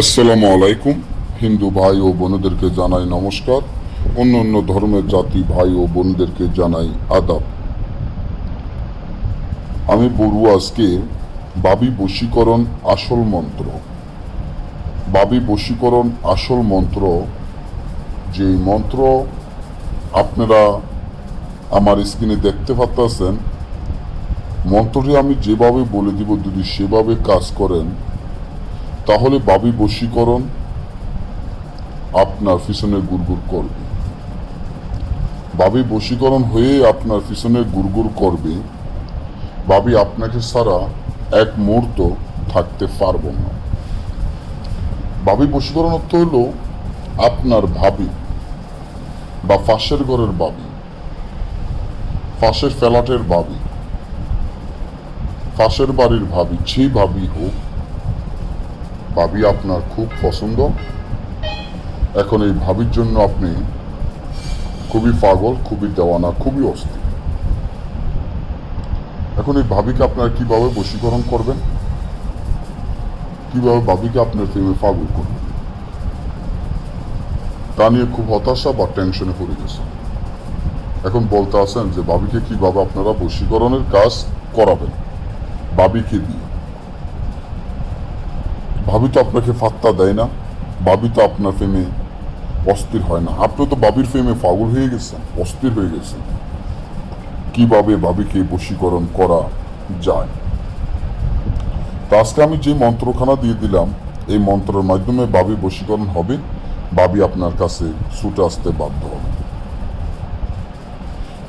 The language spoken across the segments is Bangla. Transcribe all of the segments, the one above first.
আসসালামু আলাইকুম। হিন্দু ভাই ও বোনদেরকে জানাই নমস্কার। অন্য অন্য ধর্মের জাতি ভাই ও বোনদেরকে জানাই আদাব। আমি বলব আজকে বাবি বশীকরণ আসল মন্ত্র। বাবি বশীকরণ আসল মন্ত্র, যে মন্ত্র আপনারা আমার স্ক্রিনে দেখতে পাচ্ছেন মন্ত্রটি আমি যেভাবে বলে দিব, যদি সেভাবে কাজ করেন তাহলে বাবি বশীকরণ আপনার পিছনে গুড়গুড় করবে। বাবি বশীকরণ হয়ে আপনার পিছনে গুড়গুড় করবে। বাবি আপনাকে ছাড়া এক মুহূর্ত থাকতে পারব না। বাবি বশীকরণ অর্থ হলো আপনার ভাবি বা ফাঁসের ঘরের বাবি ফাঁসের ফ্ল্যাটের বাবি ফাঁসের বাড়ির ভাবি যে ভাবি হোক। ভাবি আপনার খুব পছন্দ। এখন এই ভাবির জন্য আপনি খুবই পাগল, খুবই দেওয়ানা, খুবই অস্থির। এখন এই ভাবিকে আপনার কীভাবে বশীকরণ করবেন? কীভাবে ভাবিকে আপনার প্রেমে পাগল করবেন? তা নিয়ে খুব হতাশা বা টেনশনে পড়ে গেছে। এখন বলতে আছেন যে, ভাবিকে কীভাবে আপনারা বশীকরণের কাজ করাবেন? ভাবিকে দিয়ে। ভাবি তো আপনাকে ফাত্তা দেয় না। ভাবি তো আপনার প্রেমে অস্থির হয় না। আপনি তো বাবির প্রেমে পাগল হয়ে গেছেন, অস্থির হয়ে গেছেন। কীভাবে ভাবিকে বশীকরণ করা যায়? তা আজকে আমি যে মন্ত্রখানা দিয়ে দিলাম, এই মন্ত্রের মাধ্যমে বাবি বশীকরণ হবে বাবি আপনার কাছে ছুটে আসতে বাধ্য হবে।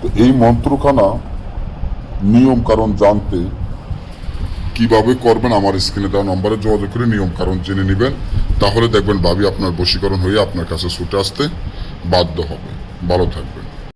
তো এই মন্ত্রখানা নিয়ম কারণ জানতে কীভাবে করবেন আমার স্ক্রিনে দেওয়া নম্বরে যোগাযোগ করে নিয়ম কারণ জেনে নেবেন। তাহলে দেখবেন ভাবি আপনার বশীকরণ হয়ে আপনার কাছে ছুটে আসতে বাধ্য হবে। ভালো থাকবেন।